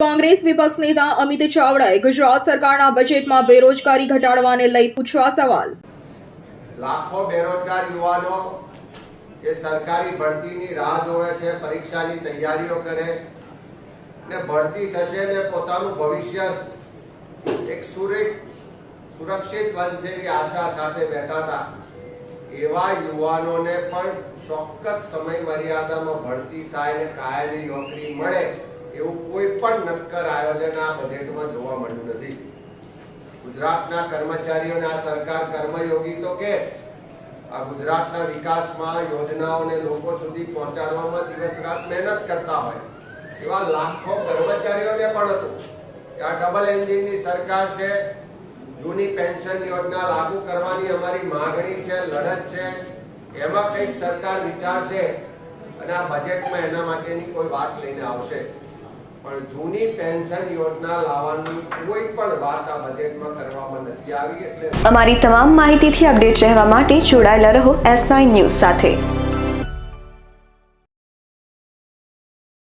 કોંગ્રેસ વિપક્ષ નેતા અમિત ચાવડાએ ગુજરાત સરકારના બજેટમાં બેરોજગારી ઘટાડવાને લઈ પૂછવા સવાલ. લાખો બેરોજગાર યુવાનો કે સરકારી ભરતીની રાહ જોવે છે, પરીક્ષાની તૈયારીઓ કરે ને ભરતી થશે ને પોતાનું ભવિષ્ય એક સુરક્ષિત બનશે કે આશા સાથે બેઠા હતા. એવા યુવાનોને પણ ચોક્કસ સમય મર્યાદામાં ભરતી થાય ને કાયમી નોકરી મળે એવું કોઈ પણ નક્કર આયોજન આ બજેટમાં જોવા મળ્યું નથી. ગુજરાતના કર્મચારીઓને આ સરકાર કર્મયોગી તો કે આ ગુજરાતના વિકાસમાં યોજનાઓને લોકો સુધી પહોંચાડવામાં દિવસ રાત મહેનત કરતા હોય. એવા લાખો કર્મચારીઓને પણ હતું કે આ ડબલ એન્જિનની સરકાર છે, જૂની પેન્શન યોજના લાગુ કરવાની અમારી માગણી છે, લડત છે, એમાં કંઈક સરકાર વિચારશે અને આ બજેટમાં એના માટેની કોઈ વાત લઈને આવશે. પણ જૂની પેન્શન યોજના લાવવાની કોઈ પણ વાત આ બજેટમાં કરવામાં નથી આવી એટલે અમારી તમામ માહિતીથી અપડેટ રહેવા માટે જોડાયેલા રહો એસ નાઇન ન્યૂઝ સાથે.